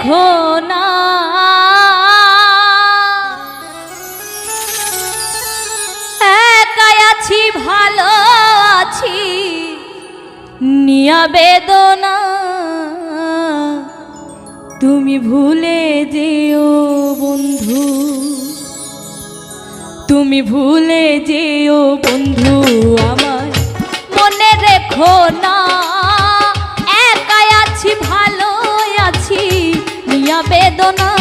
দেখো না একাই আছি, ভালো আছি, নিয়া বেদনা। তুমি ভুলে যেও বন্ধু, তুমি ভুলে যেও বন্ধু আমার মনে রেখো না, একাই আছি, ভালো বেদনা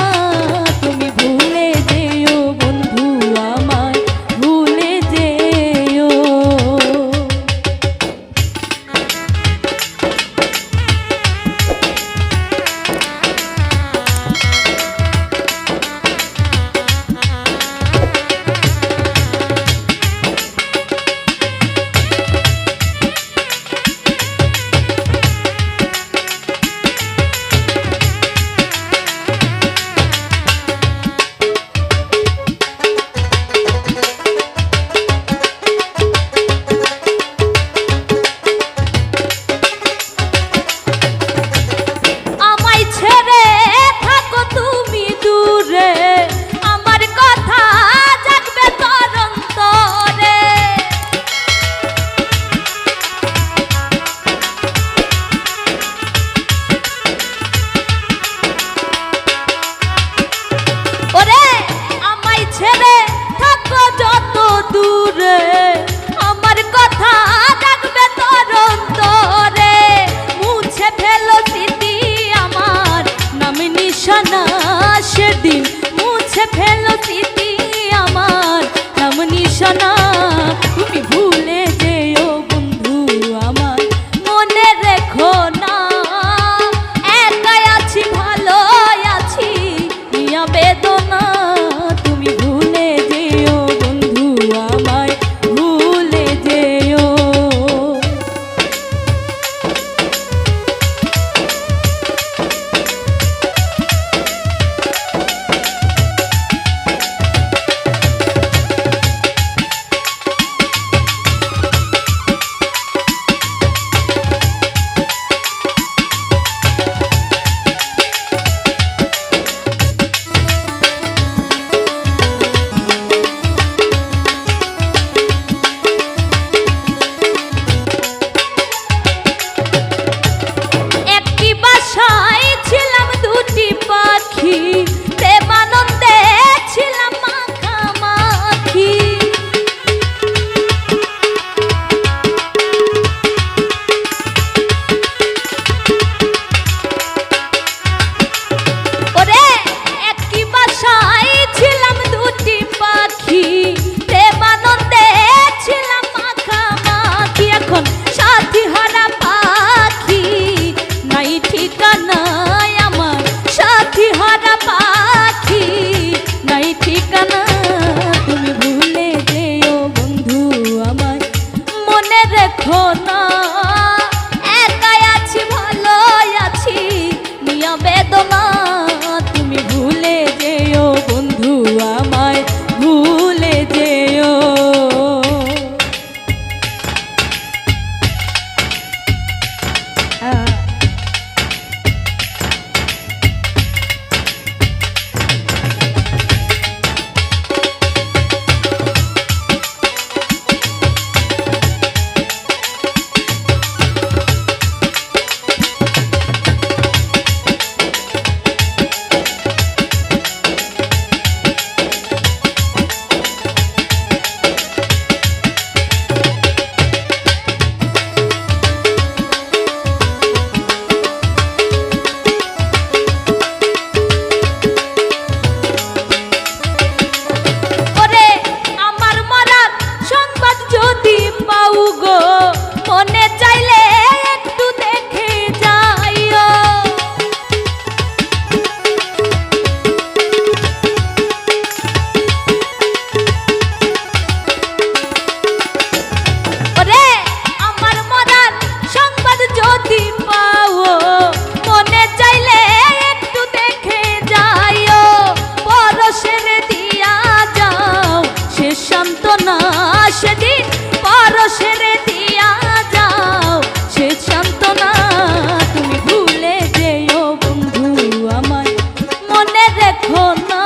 নিশানা তুমি ভুলে যেও বন্ধু আমার। মনে রেখো না একাই আছি ভালো আছি। বেদ সান্ত্বনা সেদিন পরশের দিয়া যাও। সে সান্ত্বনা তুমি ভুলে যেও বন্ধু আমায়। মনে রেখো না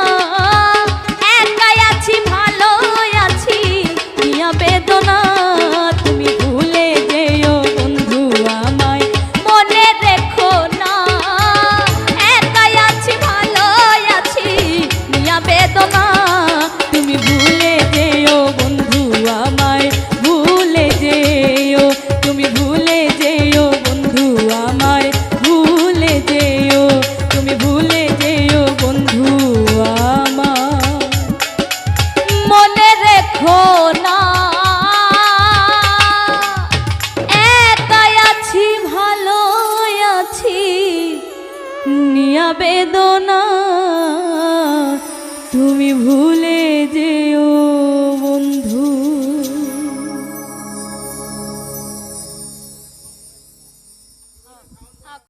তুমি ভুলে